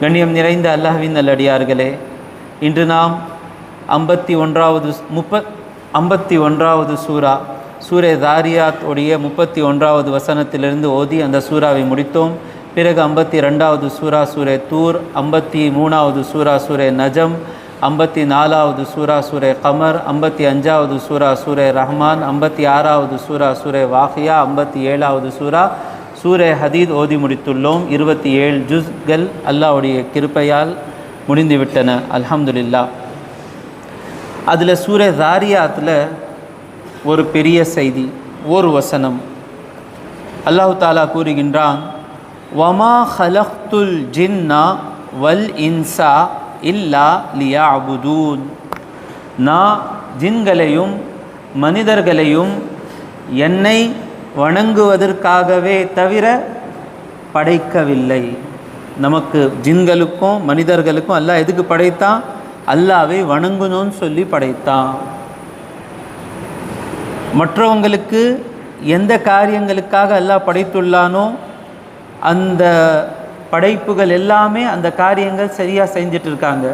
கண்ணியம் நிறைந்த அல்லாஹ்வின் நல்லடியார்களே இன்று நாம் ஐம்பத்தி ஒன்றாவது முப்பத் ஐம்பத்தி ஒன்றாவது சூரா சூரே தாரியாத் உடைய முப்பத்தி ஒன்றாவது வசனத்திலிருந்து ஓதி அந்த சூறாவை முடித்தோம். பிறகு ஐம்பத்தி ரெண்டாவது சூரா சூரே தூர் ஐம்பத்தி மூணாவது சூரா சூரே நஜம் ஐம்பத்தி நாலாவது சூரா சூரே கமர் ஐம்பத்தி அஞ்சாவது சூரா சூரே ரஹ்மான் ஐம்பத்தி ஆறாவது சூரா சூரே வாஹியா ஐம்பத்தி ஏழாவது சூரா சூரே ஹதீத் ஓதி முடித்துள்ளோம். இருபத்தி ஏழு ஜுஸ்கள் அல்லாவுடைய கிருப்பையால் முடிந்துவிட்டன. அல்ஹம்துலில்லா. அதில் சூரே தாரியாத்தில் ஒரு பெரிய செய்தி ஒரு வசனம். அல்லாஹு தாலா கூறுகின்றான் வமா ஹலஹ்துல் ஜின்னா வல் இன்சா இல்லா லியா அபுதூன் நான் ஜின்களையும் மனிதர்களையும் என்னை வணங்குவதற்காகவே தவிர படைக்கவில்லை. நமக்கு ஜின்களுக்கும் மனிதர்களுக்கும் அல்லாஹ் எதுக்கு படைத்தான்? அல்லாவை வணங்கணும்னு சொல்லி படைத்தான். மற்றவங்களுக்கு எந்த காரியங்களுக்காக அல்லாஹ் படைத்துள்ளானோ அந்த படைப்புகள் எல்லாமே அந்த காரியங்கள் சரியாக செஞ்சிட்டு இருக்காங்க.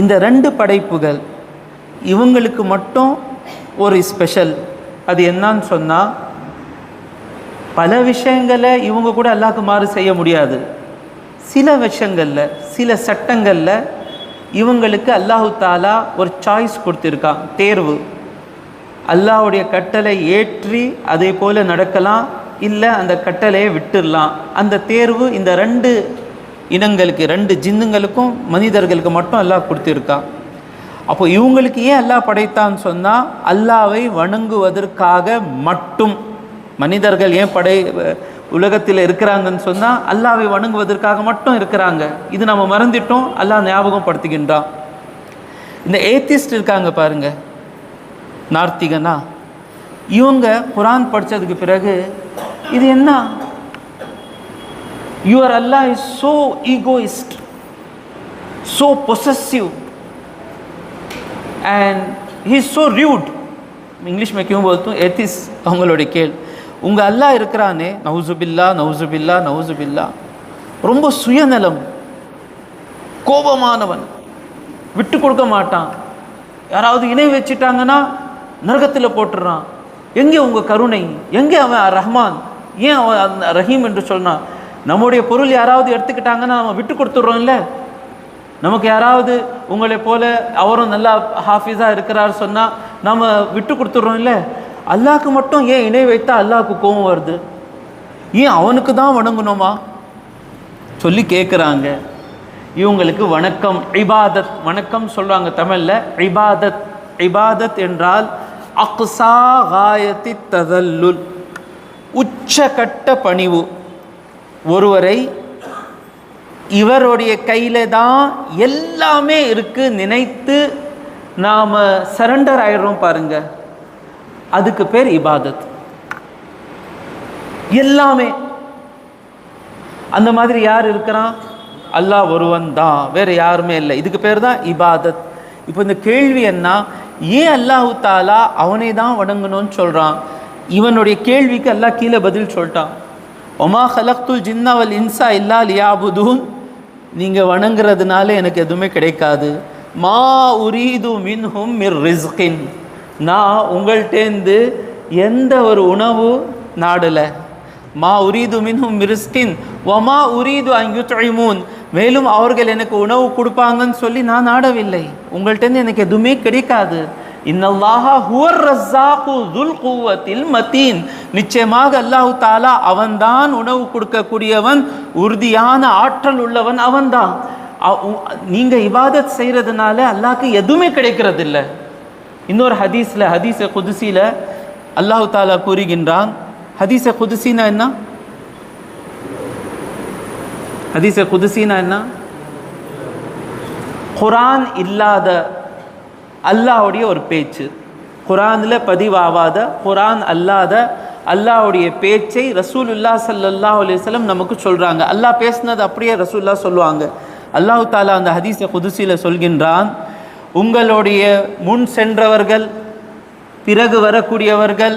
இந்த ரெண்டு படைப்புகள் இவங்களுக்கு மட்டும் ஒரு ஸ்பெஷல். அது என்னன்னு சொன்னால் பல விஷயங்களை இவங்க கூட அல்லாக்கு மாறு செய்ய முடியாது. சில விஷயங்களில் சில சட்டங்களில் இவங்களுக்கு அல்லாஹு தாலா ஒரு சாய்ஸ் கொடுத்துருக்கான் தேர்வு. அல்லாஹ்வுடைய கட்டளை ஏற்றி அதே போல் நடக்கலாம் இல்லை அந்த கட்டளையை விட்டுடலாம் அந்த தேர்வு இந்த ரெண்டு இனங்களுக்கு ரெண்டு ஜின்னுங்களுக்கும் மனிதர்களுக்கு மட்டும் அல்லாஹ் கொடுத்துருக்கான். அப்போ இவங்களுக்கு ஏன் அல்லாஹ் படைத்தான்னு சொன்னால் அல்லாவை வணங்குவதற்காக மட்டும். மனிதர்கள் ஏன் படை உலகத்தில் இருக்கிறாங்கன்னு சொன்னால் அல்லாவை வணங்குவதற்காக மட்டும் இருக்கிறாங்க இது நம்ம மறந்துட்டோம் அல்லாஹ் ஞாபகம் படுத்துகின்றான் இந்த ஏத்திஸ்ட் இருக்காங்க பாருங்க நார்த்திகனா இவங்க குரான் படித்ததுக்கு பிறகு இது என்ன your Allah is so egoist so possessive and he is so rude English में क्यों बोलता हूँ एथिस அவங்களுடைய கேள் உங்கள் அல்லாஹ் இருக்கிறானே நவுசுபில்லா நவுசுபில்லா நவுசுபில்லா. ரொம்ப சுயநலம். கோபமானவன். விட்டு கொடுக்க மாட்டான். யாராவது இணை வச்சிட்டாங்கன்னா நரகத்தில் போட்டுடுறான் எங்கே உங்கள் கருணை? எங்கே அவன் ரஹ்மான்? ஏன் அவன் அந்த ரஹீம் என்று சொன்னான்? நம்முடைய பொருள் யாராவது எடுத்துக்கிட்டாங்கன்னா நம்ம விட்டு கொடுத்துட்றோம்ல. நமக்கு யாராவது உங்களை போல அவரும் நல்லா ஹாஃபிஸாக இருக்கிறார் சொன்னால் நம்ம விட்டு கொடுத்துட்றோம்ல. அல்லாஹ்க்கு மட்டும் ஏன் இணை வைத்தா அல்லாஹ்க்கு கோபம் வருது? ஏன் அவனுக்கு தான் வணங்கணுமா? சொல்லி கேட்குறாங்க இவங்களுக்கு வணக்கம் இபாதத் வணக்கம் சொல்கிறாங்க தமிழில். இபாதத் இபாதத் என்றால் அக்ஸா காயத்தி ததல்லுல் உச்சகட்ட பணிவு. ஒருவரை இவருடைய கையில் தான் எல்லாமே இருக்குது நினைத்து நாம் சரண்டர் ஆயிடுறோம் பாருங்கள் அதுக்கு பேர் இபாதத். எல்லாமே. அந்த மாதிரி யார் இருக்கிறான்? அல்லாஹ் ஒருவன் தான். வேற யாருமே இல்லை. இதுக்கு பேர் தான் இபாதத். இப்போ இந்த கேள்வி என்ன? ஏன் அல்லாஹு தாலா அவனை தான் வணங்கணும்னு சொல்கிறான் இவனுடைய கேள்விக்கு அல்லாஹ் கீழே பதில் சொல்லிட்டான். ஒமா ஹலக்துல் ஜின்னாவல் இன்சா இல்லா லியாபுதூன். நீங்கள் வணங்குறதுனால எனக்கு எதுவுமே கிடைக்காது. மா உரீது மின்ஹும் மிர் ரிஸ்கின். நான் உங்கள்கிட்டேருந்து எந்த ஒரு உணவு நாடலை? மா உரீது மின்ஹும் மிருஸ்கின் ஒமா உரீது அங்குத்ழிமூன் மேலும் அவர்கள் எனக்கு உணவு கொடுப்பாங்கன்னு சொல்லி நான் நாடவில்லை. உங்கள்கிட்டேருந்து எனக்கு எதுவுமே கிடைக்காது. இன்னல்லாஹா ஹுவர் ரஸ்ஸாகு துல் குவத்தில் மத்தீன். நிச்சயமாக அல்லாஹு தாலா அவன்தான் உணவு கொடுக்கக்கூடியவன் உறுதியான ஆற்றல் உள்ளவன் அவன்தான். நீங்க இபாதத் செய்யறதுனால அல்லாஹ்க்கு எதுவுமே கிடைக்கிறது இல்லை இன்னொரு ஹதீஸில் ஹதீஸ குதுசியில் அல்லாஹு தாலா கூறுகின்றான். ஹதீஸ குதிசினா என்ன? ஹதீஸ குதிசினா என்ன? குரான் இல்லாத அல்லாஹ்வுடைய ஒரு பேச்சு. குரானில் பதிவாகாத குரான் அல்லாத அல்லாஹ்வுடைய பேச்சை ரசூலுல்லா ஸல்லல்லாஹு அலிஸ்லம் நமக்கு சொல்கிறாங்க அல்லாஹ் பேசுனது அப்படியே ரசூல்லா சொல்லுவாங்க. அல்லாஹு தாலா அந்த ஹதீஸை குதிசியில் சொல்கின்றான். உங்களுடைய முன் சென்றவர்கள் பிறகு வரக்கூடியவர்கள்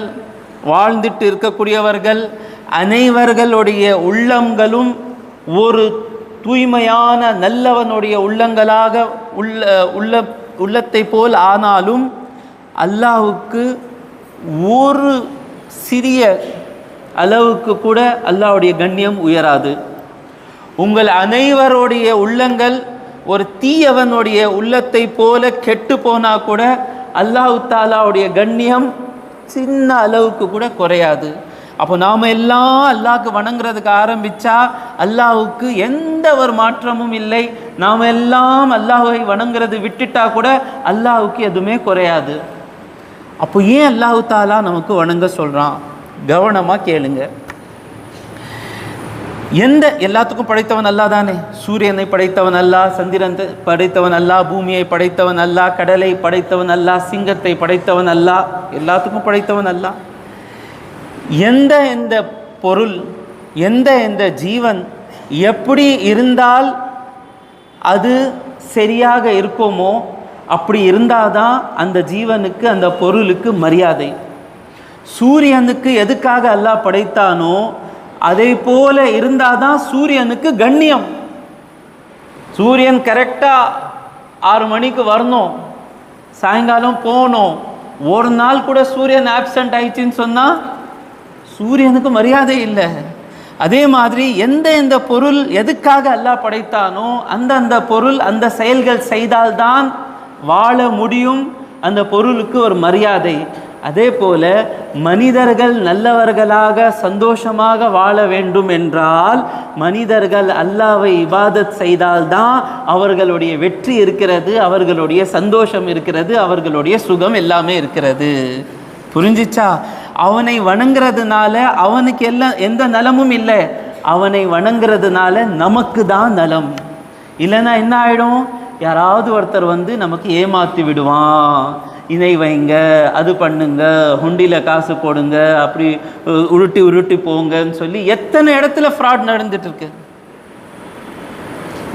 வாழ்ந்துட்டு இருக்கக்கூடியவர்கள் அனைவர்களுடைய உள்ளங்களும் ஒரு தூய்மையான நல்லவனுடைய உள்ளங்களாக உள்ள உள்ள உள்ளத்தை போல் ஆனாலும் அல்லாஹுக்கு ஒரு சிறிய அளவுக்கு கூட அல்லாஹ்வுடைய கண்ணியம் உயராது. உங்கள் அனைவருடைய உள்ளங்கள் ஒரு தீயவனுடைய உள்ளத்தை போல கெட்டு போனால் கூட அல்லாஹ் தாலாவுடைய கண்ணியம் சின்ன அளவுக்கு கூட குறையாது. அப்போ நாம் எல்லாம் அல்லாஹ்க்கு வணங்குறதுக்கு ஆரம்பித்தா அல்லாஹுக்கு எந்த ஒரு மாற்றமும் இல்லை. நாம் எல்லாம் அல்லாஹை வணங்குறது விட்டுட்டா கூட அல்லாஹுக்கு எதுவுமே குறையாது. அப்போ ஏன் அல்லாஹு தாலா நமக்கு வணங்க சொல்கிறான் கவனமாக கேளுங்கள் எந்த எல்லாத்துக்கும் படைத்தவன் அல்லா தானே? சூரியனை படைத்தவன் அல்லா சந்திரன் படைத்தவன் அல்லா பூமியை படைத்தவன் அல்லா கடலை படைத்தவன் அல்லா சிங்கத்தை படைத்தவன் அல்லா எல்லாத்துக்கும் படைத்தவன் அல்லா எந்த எந்த பொருள் எந்த எந்த ஜீவன் எப்படி இருந்தால் அது சரியாக இருக்குமோ அப்படி இருந்தாதான் அந்த ஜீவனுக்கு அந்த பொருளுக்கு மரியாதை. சூரியனுக்கு எதுக்காக அல்லாஹ் படைத்தானோ அதே போல இருந்தாதான் சூரியனுக்கு கண்ணியம். சூரியன் கரெக்டாக ஆறு மணிக்கு வரணும். சாயங்காலம் போகணும். ஒரு நாள் கூட சூரியன் ஆப்சண்ட் ஆயிடுச்சுன்னு சொன்னால் சூரியனுக்கு மரியாதை இல்லை. அதே மாதிரி எந்த எந்த பொருள் எதுக்காக அல்லாஹ் படைத்தானோ அந்த அந்த பொருள் அந்த செயல்கள் செய்தால்தான் வாழ முடியும். அந்த பொருளுக்கு ஒரு மரியாதை. அதே போல மனிதர்கள் நல்லவர்களாக சந்தோஷமாக வாழ வேண்டும் என்றால் மனிதர்கள் அல்லாவை இபாதத் செய்தால்தான் அவர்களுடைய வெற்றி இருக்கிறது அவர்களுடைய சந்தோஷம் இருக்கிறது அவர்களுடைய சுகம் எல்லாமே இருக்கிறது. புரிஞ்சிச்சா? அவனை வணங்குறதுனால அவனுக்கு எல்லாம் எந்த நலமும் இல்லை. அவனை வணங்குறதுனால நமக்கு தான் நலம். இல்லைன்னா என்ன ஆயிடும்? யாராவது ஒருத்தர் வந்து நமக்கு ஏமாத்தி விடுவான். இணை வைங்க அது பண்ணுங்க ஹுண்டியில் காசு போடுங்க அப்படி உருட்டி உருட்டி போங்கன்னு சொல்லி எத்தனை இடத்துல ஃப்ராட் நடந்துட்டு இருக்கு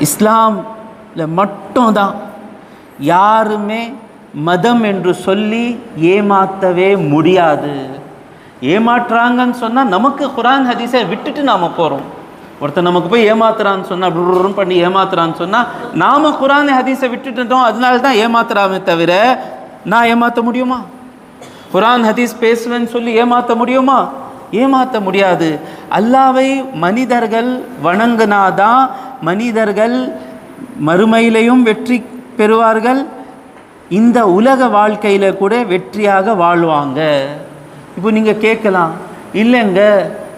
இஸ்லாம்ல மட்டும்தான். யாருமே மதம் என்று சொல்லி ஏமாத்தவே முடியாது. ஏமாற்றுறாங்கன்னு சொன்னால் நமக்கு குரான் ஹதீஸை விட்டுட்டு நாம் போகிறோம் ஒருத்தன் நமக்கு போய் ஏமாத்துறான்னு சொன்னால் அப்படி பண்ணி ஏமாத்துறான்னு சொன்னால் நாம் குரான் ஹதீஸை இருந்தோம் அதனால தான் ஏமாத்துறாமே தவிர நான் ஏமாற்ற முடியுமா? குரான் ஹதீஸ் பேசுவேன்னு சொல்லி ஏமாற்ற முடியுமா? ஏமாற்ற முடியாது. அல்லாவை மனிதர்கள் வணங்கினாதான் மனிதர்கள் மறுமையிலையும் வெற்றி பெறுவார்கள். இந்த உலக வாழ்க்கையில் கூட வெற்றியாக வாழ்வாங்க. இப்போ நீங்கள் கேட்கலாம் இல்லைங்க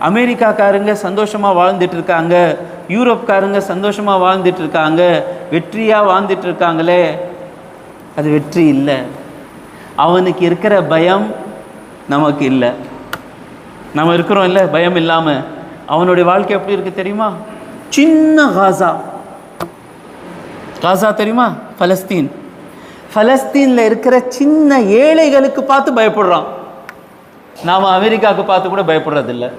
அமெரிக்காக்காரங்க சந்தோஷமாக வாழ்ந்துட்டு இருக்காங்க யூரோப்காரங்க சந்தோஷமாக வாழ்ந்துட்டு இருக்காங்க வெற்றியாக வாழ்ந்துட்டு இருக்காங்களே அது வெற்றி இல்லை. அவனுக்கு இருக்கிற பயம் நமக்கு இல்லை. நம்ம இருக்கிறோம் இல்லை பயம் இல்லாமல் அவனுடைய வாழ்க்கை எப்படி இருக்கு தெரியுமா? சின்ன காசா. காசா தெரியுமா? பலஸ்தீன். பலஸ்தீனில் இருக்கிற சின்ன ஏழைகளுக்கு பார்த்து பயப்படுறான். நாம் அமெரிக்காவுக்கு பார்த்து கூட பயப்படுறதில்ல.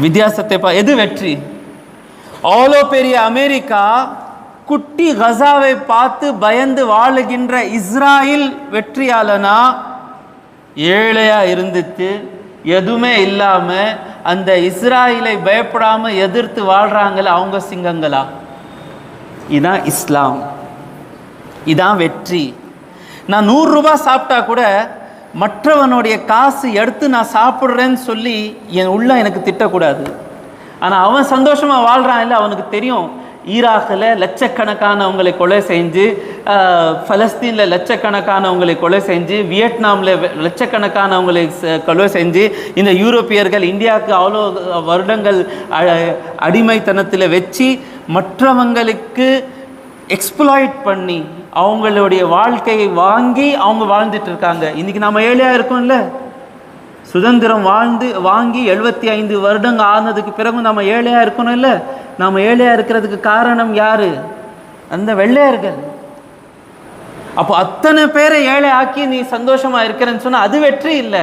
வித்தியாசத்தை பா எது வெற்றி? அவ்வளோ பெரிய அமெரிக்கா குட்டி கசாவை பார்த்து பயந்து வாழுகின்ற இஸ்ராயில் வெற்றியாளனா? ஏழையா இருந்துட்டு எதுவுமே இல்லாம அந்த இஸ்ராயிலை பயப்படாம எதிர்த்து வாழ்றாங்களே அவங்க சிங்கங்களா? இதான் இஸ்லாம். இதான் வெற்றி. நான் நூறு ரூபாய் சாப்பிட்டா கூட மற்றவனுடைய காசு எடுத்து நான் சாப்பிட்றேன்னு சொல்லி என் உள்ள எனக்கு திட்டக்கூடாது. ஆனால் அவன் சந்தோஷமாக வாழ்கிறான் இல்லை அவனுக்கு தெரியும். ஈராக்கில் லட்சக்கணக்கானவங்களை கொலை செஞ்சு ஃபலஸ்தீனில் பலஸ்தீனில் லட்சக்கணக்கானவங்களை கொலை செஞ்சு வியட்நாமில் லட்சக்கணக்கானவங்களை கொலை செஞ்சு இந்த யூரோப்பியர்கள் இந்தியாவுக்கு அவ்வளோ வருடங்கள் அ- அடிமைத்தனத்தில் வச்சு மற்றவங்களுக்கு எக்ஸ்ப்ளாய்ட் பண்ணி அவங்களுடைய வாழ்க்கையை வாங்கி அவங்க வாழ்ந்துட்டு இருக்காங்க. இன்றைக்கி நம்ம ஏழையாக இருக்கோம்ல? சுதந்திரம் வாழ்ந்து வாங்கி எழுபத்தி ஐந்து வருடங்கள் ஆனதுக்கு பிறகு நம்ம ஏழையாக இருக்கணும் இல்லை நம்ம ஏழையாக இருக்கிறதுக்கு காரணம் யார்? அந்த வெள்ளையர்கள். அப்போ அத்தனை பேரை ஏழை ஆக்கி நீ சந்தோஷமாக இருக்கிறேன்னு சொன்னால் அது வெற்றி இல்லை.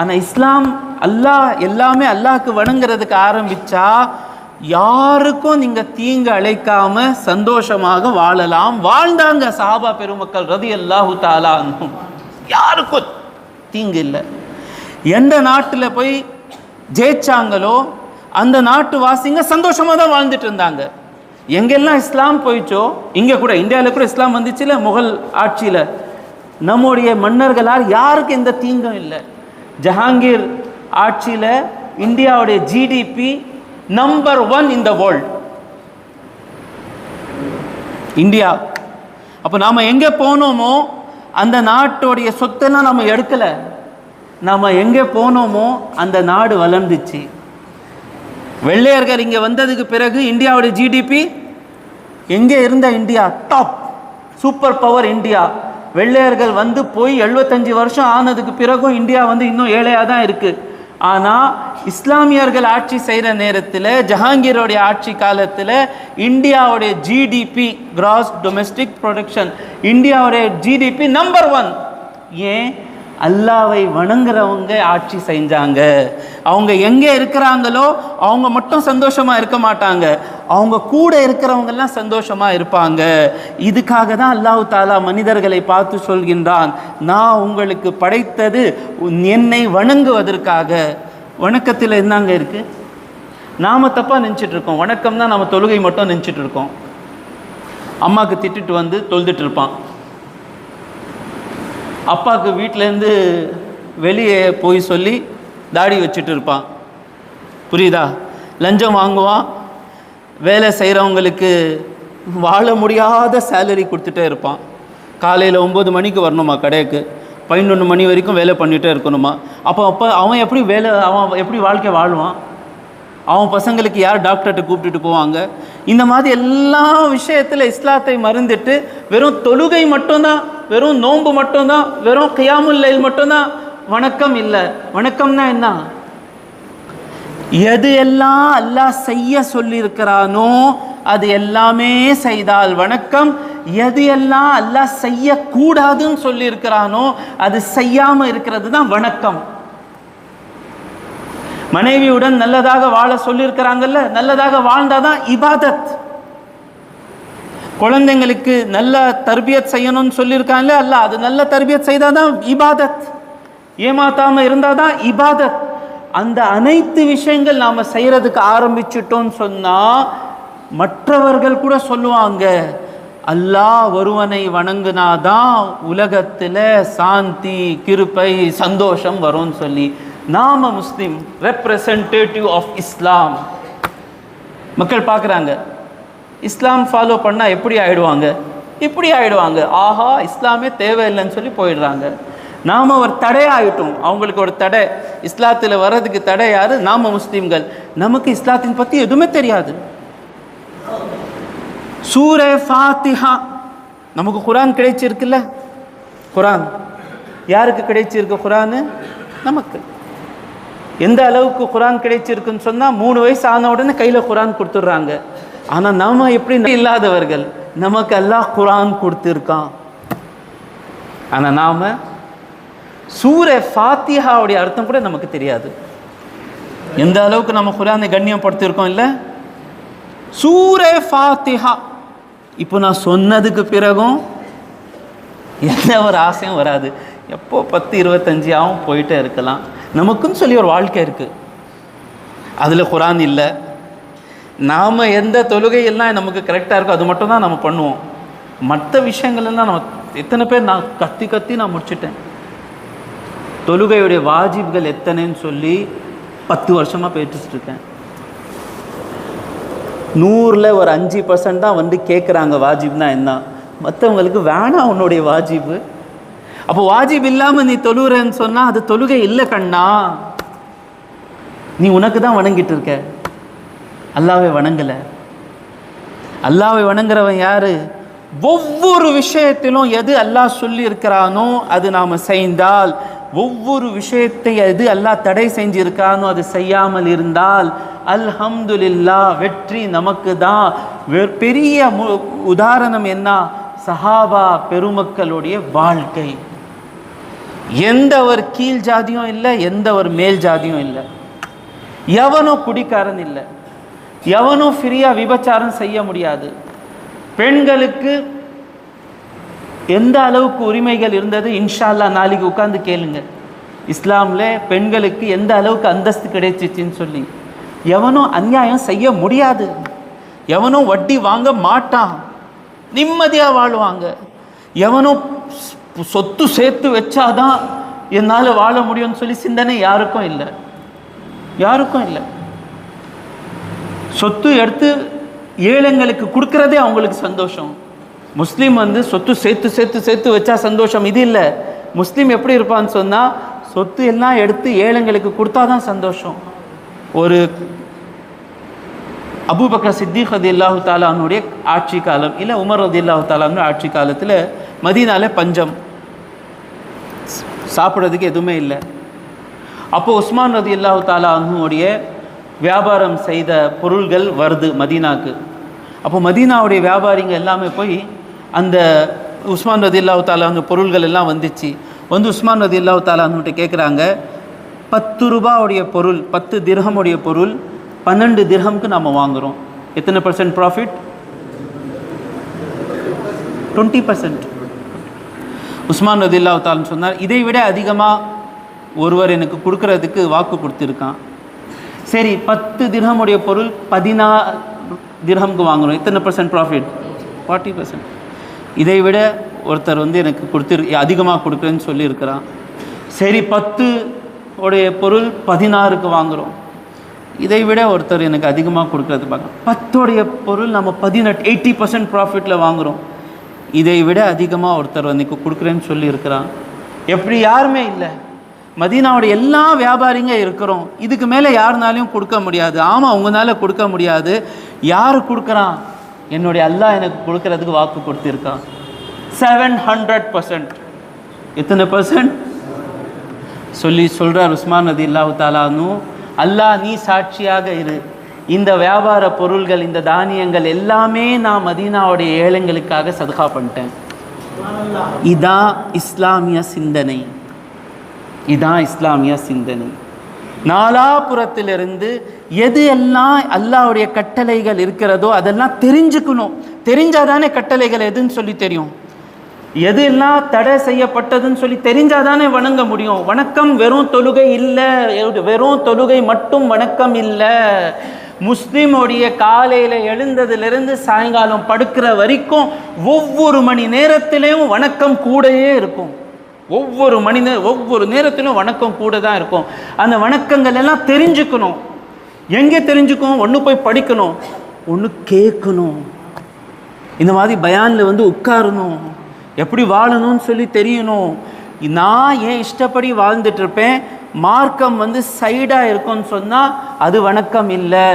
ஆனால் இஸ்லாம் அல்லாஹ் எல்லாமே அல்லாஹ்க்கு வணங்குறதுக்கு ஆரம்பித்தா யாருக்கும் நீங்கள் தீங்கு அழைக்காம சந்தோஷமாக வாழலாம். வாழ்ந்தாங்க சாபா பெருமக்கள் ரதி அல்லாஹு தாலா யாருக்கும் தீங்கு இல்லை. எந்த நாட்டில் போய் ஜெயிச்சாங்களோ அந்த நாட்டு வாசிங்க சந்தோஷமாக தான் வாழ்ந்துட்டு இருந்தாங்க. எங்கெல்லாம் இஸ்லாம் போயிச்சோ இங்கே கூட இந்தியாவில் கூட இஸ்லாம் வந்துச்சுல முகல் ஆட்சியில். நம்முடைய மன்னர்களால் யாருக்கு எந்த தீங்கும் இல்லை. ஜஹாங்கீர் ஆட்சியில் இந்தியாவுடைய GDP number one in the world India. அப்போ நாம் எங்கே போனோமோ அந்த நாட்டோடைய சொத்தெல்லாம் நம்ம எடுக்கலை. நம்ம எங்கே போனோமோ அந்த நாடு வளர்ந்துச்சு. வெள்ளையர்கள் இங்கே வந்ததுக்கு பிறகு இந்தியாவுடைய ஜிடிபி எங்கே இருந்த India? Top super power India. வெள்ளையர்கள் வந்து போய் எழுபத்தஞ்சி வருஷம் ஆனதுக்கு பிறகும் இந்தியா வந்து இன்னும் ஏழையாக தான் இருக்குது ஆனால் இஸ்லாமியர்கள் ஆட்சி செய்கிற நேரத்தில் ஜஹாங்கீரோடைய ஆட்சி காலத்தில் இந்தியாவுடைய ஜிடிபி கிராஸ் டொமெஸ்டிக் ப்ரொடக்ஷன் இந்தியாவுடைய ஜிடிபி நம்பர் ஒன் ஏன்? அல்லாவை வணங்குறவங்க ஆட்சி செஞ்சாங்க. அவங்க எங்கே இருக்கிறாங்களோ அவங்க மட்டும் சந்தோஷமாக இருக்க மாட்டாங்க. அவங்க கூட இருக்கிறவங்கெல்லாம் சந்தோஷமாக இருப்பாங்க. இதுக்காக தான் அல்லாஹ் தாலா மனிதர்களை பார்த்து சொல்கின்றான். நான் உங்களுக்கு படைத்தது உன் என்னை வணங்குவதற்காக. வணக்கத்தில் என்னங்க இருக்குது நாம தப்பாக நினச்சிட்டு இருக்கோம் வணக்கம் தான் நம்ம தொழுகை மட்டும் நினச்சிட்டு இருக்கோம் அம்மாவுக்கு திட்டுட்டு வந்து தொழுதுட்டு இருப்பான். அப்பாவுக்கு வீட்டிலேருந்து வெளியே போய் சொல்லி தாடி வச்சுட்டு இருப்பான். புரியுதா? லஞ்சம் வாங்குவான். வேலை செய்கிறவங்களுக்கு வாழ முடியாத சேலரி கொடுத்துட்டே இருப்பான். காலையில் ஒம்பது மணிக்கு வரணுமா கடைக்கு? பதினொன்று மணி வரைக்கும் வேலை பண்ணிகிட்டே இருக்கணுமா? அப்போ அப்போ அவன் எப்படி வேலை அவன் எப்படி வாழ்க்கை வாழ்வான்? அவன் பசங்களுக்கு யார் டாக்டர்கிட்ட கூப்பிட்டுட்டு போவாங்க? இந்த மாதிரி எல்லா விஷயத்தில் இஸ்லாத்தை மறந்துட்டு வெறும் தொழுகை மட்டும்தான் வெறும் நோன்பு மட்டும்தான் வெறும் கியாமுல் லைல் மட்டும்தான் வணக்கம் இல்லை. வணக்கம்னா என்ன? எது எல்லாம் அல்லாஹ் செய்ய சொல்லியிருக்கிறானோ அது எல்லாமே செய்தால் வணக்கம். எது எல்லாம் அல்லாஹ் செய்யக்கூடாதுன்னு சொல்லியிருக்கிறானோ அது செய்யாமல் இருக்கிறது தான் வணக்கம். மனைவியுடன் நல்லதாக வாழ சொல்லியிருக்கிறாங்கல்ல நல்லதாக வாழ்ந்தாதான் இபாதத். குழந்தைங்களுக்கு நல்ல தர்பியத் செய்யணும்னு சொல்லியிருக்காங்கல்ல அல்ல அது நல்ல தர்பியத் செய்தாதான் இபாதத். ஏமாத்தாம இருந்தாதான் இபாதத். அந்த அனைத்து விஷயங்கள் நாம செய்யறதுக்கு ஆரம்பிச்சிட்டோம்னு சொன்னா மற்றவர்கள் கூட சொல்லுவாங்க அல்லாஹ் ஒருவனை வணங்குனாதான் உலகத்தில் சாந்தி கிருப்பை சந்தோஷம் வரும்னு சொல்லி. நாம முஸ்லீம் ரெப்ரசன்டேட்டிவ் ஆஃப் இஸ்லாம் மக்கள் பார்க்குறாங்க இஸ்லாம் ஃபாலோ பண்ணால் எப்படி ஆயிடுவாங்க? இப்படி ஆயிடுவாங்க. ஆஹா இஸ்லாமே தேவையில்லைன்னு சொல்லி போயிடுறாங்க. நாம் ஒரு தடை ஆகிட்டோம் அவங்களுக்கு ஒரு தடை. இஸ்லாத்தில் வர்றதுக்கு தடை யார்? நாம முஸ்லீம்கள். நமக்கு இஸ்லாத்தின் பற்றி எதுவுமே தெரியாது. சூரே ஃபாத்திஹா. நமக்கு குரான் கிடைச்சிருக்குல்ல? குரான். யாருக்கு கிடைச்சிருக்கு குரானு? நமக்கு. எந்த அளவுக்கு குரான் கிடைச்சிருக்குன்னு சொன்னால் மூணு வயசு ஆன உடனே கையில் குரான் கொடுத்துட்றாங்க. ஆனால் நம்ம எப்படி இல்லாதவர்கள் நமக்கு எல்லாம் குரான் கொடுத்துருக்கான். ஆனால் நாம் சூர ஃபாத்திஹாவுடைய அர்த்தம் கூட நமக்கு தெரியாது. எந்த அளவுக்கு நம்ம குரானை கண்ணியப்படுத்தியிருக்கோம் இல்லை? சூர ஃபாத்திஹா. இப்போ நான் சொன்னதுக்கு பிறகும் எந்த ஒரு ஆசையும் வராது. எப்போ பத்து இருபத்தஞ்சு ஆகும் போயிட்டே இருக்கலாம். நமக்குன்னு சொல்லி ஒரு வாழ்க்கை இருக்குது அதில் குரான் இல்லை. நாம் எந்த தொழுகை எல்லாம் நமக்கு கரெக்டாக இருக்கோ அது மட்டும் தான் நம்ம பண்ணுவோம். மற்ற விஷயங்கள்லாம் நம்ம எத்தனை பேர் நான் கத்தி கத்தி நான் முடிச்சிட்டேன். தொழுகையுடைய வாஜிப்கள் எத்தனைன்னு சொல்லி பத்து வருஷமாக பேசிட்டு இருக்கேன் நூறில் ஒரு அஞ்சு பர்சன்ட் தான் வந்து கேட்குறாங்க வாஜிப்னா என்ன? மற்றவங்களுக்கு வேணாம் உன்னுடைய வாஜிப்பு. அப்போ வாஜிப் இல்லாமல் நீ தொழுகிறேன்னு சொன்னால் அது தொழுகை இல்லை கண்ணா. நீ உனக்கு தான் வணங்கிட்டு இருக்க. அல்லாவை வணங்கலை. அல்லாவை வணங்குறவன் யாரு? ஒவ்வொரு விஷயத்திலும் எது அல்லாஹ் சொல்லி இருக்கிறானோ அது நாம் செய்தால் ஒவ்வொரு விஷயத்தை எது அல்லாஹ் தடை செஞ்சிருக்கானோ அது செய்யாமல் இருந்தால் அல்ஹம்துலில்லா வெற்றி நமக்கு தான் வெ- பெரிய மு- உதாரணம் என்ன? சஹாபா பெருமக்களுடைய வாழ்க்கை. எந்த ஒரு கீழ் ஜாதியும் இல்லை எந்த ஒரு மேல் ஜாதியும் இல்லை. எவனோ குடிக்காரன் இல்லை. எவனும் ஃப்ரீயாக விபச்சாரம் செய்ய முடியாது. பெண்களுக்கு எந்த அளவுக்கு உரிமைகள் இருந்தது இன்ஷா அல்லாஹ் நாளைக்கு உட்காந்து கேளுங்க. இஸ்லாமில் பெண்களுக்கு எந்த அளவுக்கு அந்தஸ்து கிடைச்சிச்சின்னு சொல்லி. எவனும் அநியாயம் செய்ய முடியாது. எவனும் வட்டி வாங்க மாட்டான். நிம்மதியாக வாழ்வாங்க. எவனும் சொத்து சேர்த்து வச்சாதான் என்னால் வாழ முடியும்னு சொல்லி சிந்தனை யாருக்கும் இல்லை. யாருக்கும் இல்லை. சொத்து எடுத்து ஏழைங்களுக்கு கொடுக்கறதே அவங்களுக்கு சந்தோஷம். முஸ்லீம் வந்து சொத்து சேர்த்து சேர்த்து சேர்த்து வச்சா சந்தோஷம். இது இல்லை. முஸ்லீம் எப்படி இருப்பான்னு சொன்னால் சொத்து எல்லாம் எடுத்து ஏழைங்களுக்கு கொடுத்தாதான் சந்தோஷம். ஒரு அபுபக்கர் சித்திக் ரதி அல்லாஹு தாலானுடைய ஆட்சி காலம் இல்லை உமர் ரதி அல்லாஹு தாலான்னு ஆட்சி காலத்தில் மதீனால பஞ்சம். சாப்பிட்றதுக்கு எதுவுமே இல்லை. அப்போது உஸ்மான் ரதி அல்லாஹு தாலானுடைய வியாபாரம் செய்த பொருள்கள் வருது மதீனாவுக்கு அப்போ மதீனாவுடைய வியாபாரிங்க எல்லாமே போய் அந்த உஸ்மான் ரதி அல்லாஹு அந்த பொருள்கள் எல்லாம் வந்துச்சு. வந்து உஸ்மான் ரதி அல்லாஹு தாலான்னுட்டு கேட்குறாங்க பத்து ரூபாவுடைய பொருள் பத்து திரகமுடைய பொருள் பன்னெண்டு திரகம்க்கு நம்ம வாங்குகிறோம் எத்தனை percent profit twenty percent Usman ரதில்லா தாலன் சொன்னார் இதை விட அதிகமாக ஒருவர் எனக்கு கொடுக்கறதுக்கு வாக்கு கொடுத்துருக்கான். சரி பத்து திரகமுடைய பொருள் பதினா திரகம்க்கு வாங்குறோம் எத்தனை பர்சன்ட் ப்ராஃபிட் ஃபார்ட்டி பர்சன்ட் இதை விட ஒருத்தர் வந்து எனக்கு கொடுத்துரு அதிகமாக கொடுக்குறேன்னு சொல்லியிருக்கிறான். சரி பத்து உடைய பொருள் பதினாறுக்கு வாங்குகிறோம் இதை விட ஒருத்தர் எனக்கு அதிகமாக கொடுக்குறது பார்க்க பத்தோடைய பொருள் நம்ம பதினெட்டு எயிட்டி பர்சன்ட் ப்ராஃபிட்டில் வாங்குகிறோம் இதை விட அதிகமாக ஒருத்தர் வந்து கொடுக்குறேன்னு சொல்லியிருக்கிறான். எப்படி யாருமே இல்லை. மதீனாவோட எல்லா வியாபாரிங்க இருக்கிறோம். இதுக்கு மேலே யாருனாலையும் கொடுக்க முடியாது. ஆமாம் உங்களால கொடுக்க முடியாது. யார் கொடுக்குறான்? என்னுடைய அல்லாஹ் எனக்கு கொடுக்கறதுக்கு வாக்கு கொடுத்துருக்கான். செவன் ஹண்ட்ரட் பர்சன்ட் எத்தனை பர்சன்ட் சொல்லி சொல்கிறார் உஸ்மான் நதி இல்லாஹு தாலானு அல்லாஹ் நீ சாட்சியாக இரு. இந்த வியாபார பொருள்கள் இந்த தானியங்கள் எல்லாமே நான் மதீனாவுடைய ஏழைங்களுக்காக சதுகா பண்ணிட்டேன். இதான் இஸ்லாமிய சிந்தனை. இதான் இஸ்லாமிய சிந்தனை. நாலாபுரத்திலிருந்து எது எல்லாம் அல்லாவுடைய கட்டளைகள் இருக்கிறதோ அதெல்லாம் தெரிஞ்சுக்கணும். தெரிஞ்சாதானே கட்டளைகள் எதுன்னு சொல்லி தெரியும். எது எல்லாம் தடை செய்யப்பட்டதுன்னு சொல்லி தெரிஞ்சாதானே வணங்க முடியும். வணக்கம் வெறும் தொழுகை இல்லை. வெறும் தொழுகை மட்டும் வணக்கம் இல்லை. முஸ்லீமுடைய காலையில் எழுந்ததிலிருந்து சாயங்காலம் படுக்கிற வரைக்கும் ஒவ்வொரு மணி நேரத்திலையும் வணக்கம் கூடயே இருக்கும். ஒவ்வொரு மணி நேரம் ஒவ்வொரு நேரத்திலும் வணக்கம் கூட தான் இருக்கும். அந்த வணக்கங்கள் எல்லாம் தெரிஞ்சுக்கணும். எங்கே தெரிஞ்சுக்கணும்? ஒன்று போய் படிக்கணும். ஒன்று கேட்கணும். இந்த மாதிரி பயானில் வந்து உட்காரணும். எப்படி வாழணும்னு சொல்லி தெரியணும். நான் ஏன் இஷ்டப்படி வாழ்ந்துட்டு இருப்பேன்? மார்க்கம் வந்து சைடாக இருக்கும்னு சொன்னால் அது வணக்கம் இல்லை.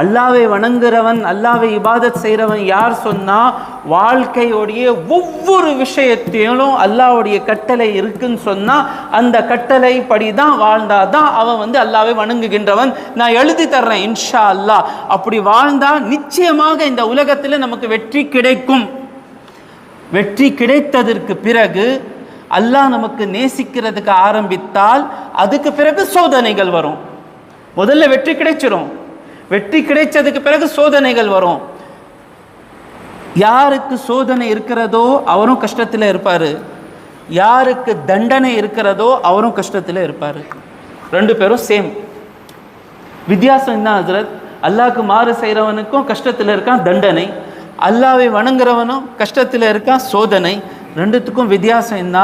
அல்லாவை வணங்குறவன் அல்லாவை இபாதத் செய்கிறவன் யார் சொன்னால் வாழ்க்கையோடைய ஒவ்வொரு விஷயத்திலும் அல்லாவுடைய கட்டளை இருக்குன்னு சொன்னால் அந்த கட்டளை படி தான் வாழ்ந்தால் தான் அவன் வந்து அல்லாவை வணங்குகின்றவன். நான் எழுதி தர்றேன் இன்ஷா அல்லாஹ். அப்படி வாழ்ந்தால் நிச்சயமாக இந்த உலகத்தில் நமக்கு வெற்றி கிடைக்கும். வெற்றி கிடைத்ததற்கு பிறகு அல்லாஹ் நமக்கு நேசிக்கிறதுக்கு ஆரம்பித்தால் அதுக்கு பிறகு சோதனைகள் வரும். முதல்ல வெற்றி கிடைச்சிரும். வெற்றி கிடைச்சதுக்கு பிறகு சோதனைகள் வரும். யாருக்கு சோதனை இருக்கிறதோ அவரும் கஷ்டத்தில் இருப்பார். யாருக்கு தண்டனை இருக்கிறதோ அவரும் கஷ்டத்தில் இருப்பார். ரெண்டு பேரும் சேம் வித்தியாசம் என்ன ஹசரத்? அல்லாவுக்கு மாறு செய்கிறவனுக்கும் கஷ்டத்தில் இருக்கான் தண்டனை. அல்லாவை வணங்குறவனும் கஷ்டத்தில் இருக்கான் சோதனை. ரெண்டுத்துக்கும் வித்தியாசம் என்ன?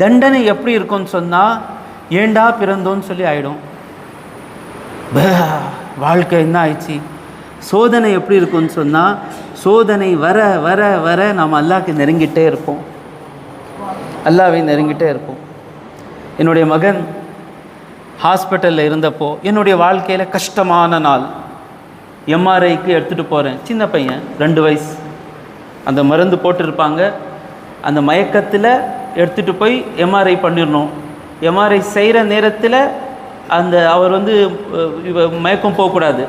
தண்டனை எப்படி இருக்கும்னு சொன்னால் ஏண்டா பிறந்தோன்னு சொல்லி ஆயிடும். வாழ்க்கை என்ன ஆயிடுச்சு? சோதனை எப்படி இருக்கும்னு சொன்னால் சோதனை வர வர வர நாம் அல்லாஹ்க்கு நெருங்கிட்டே இருப்போம். அல்லாவை நெருங்கிட்டே இருப்போம். என்னுடைய மகன் ஹாஸ்பிட்டலில் இருந்தப்போ என்னுடைய வாழ்க்கையில் கஷ்டமான நாள். எம்ஆர்ஐக்கு எடுத்துகிட்டு போகிறேன் சின்ன பையன் ரெண்டு வயசு. அந்த மருந்து போட்டிருப்பாங்க. அந்த மயக்கத்தில் எடுத்துகிட்டு போய் எம்ஆர்ஐ பண்ணிடணும் எம்ஆர்ஐ செய்கிற நேரத்தில் அந்த அவர் வந்து மயக்கம் போகக்கூடாது.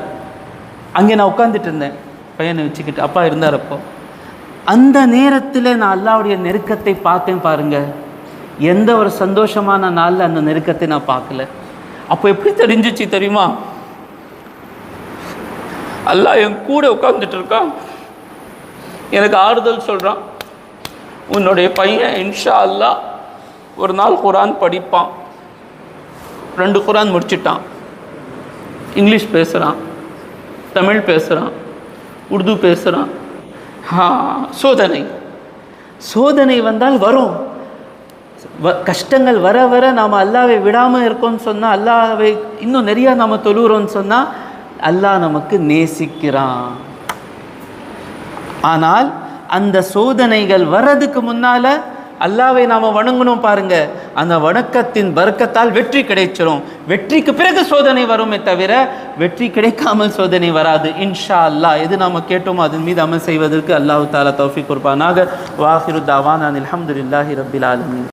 அங்கே நான் உட்காந்துட்டு இருந்தேன். பையனை வச்சுக்கிட்டு அப்பா இருந்தார் அப்போ. அந்த நேரத்தில் நான் அல்லாவுடைய நெருக்கத்தை பார்த்தேன் பாருங்கள் எந்த ஒரு சந்தோஷமான நாளில் அந்த நெருக்கத்தை நான் பார்க்கல. அப்போ எப்படி தெரிஞ்சிச்சு தெரியுமா? அல்லாஹ் என் கூட உட்காந்துட்டு இருக்கான். எனக்கு ஆறுதல் சொல்கிறான் உன்னுடைய பையன் இன்ஷா அல்லாஹ் ஒரு நாள் குரான் படிப்பான். ரெண்டு குரான் முடிச்சிட்டான். இங்கிலீஷ் பேசுகிறான் தமிழ் பேசுகிறான் உருது பேசுகிறான் ஹா சோதனை. சோதனை வந்தால் வரும். வ- கஷ்டங்கள் வர வர நாம் அல்லாவை விடாமல் இருக்கோம்னு சொன்னால் அல்லாவை இன்னும் நிறையா நாம் தொழுகிறோம்னு சொன்னால் அல்லாஹ் நமக்கு நேசிக்கிறான். ஆனால் அந்த சோதனைகள் வர்றதுக்கு முன்னால் அல்லாவை நாம் வணங்கணும் பாருங்க. அந்த வணக்கத்தின் வர்க்கத்தால் வெற்றி கிடைச்சிரும். வெற்றிக்கு பிறகு சோதனை வருமே தவிர வெற்றி கிடைக்காமல் சோதனை வராது. இன்ஷா அல்லாஹ். எது நாம் கேட்டோமோ அதன் மீது அமல் செய்வதற்கு அல்லாஹ் தாலா தௌஃபிக் கொடுப்பானாக. வாஹிரு தாவான் அல்ஹம்துலில்லாஹி ரப்பில் ஆலமீன்.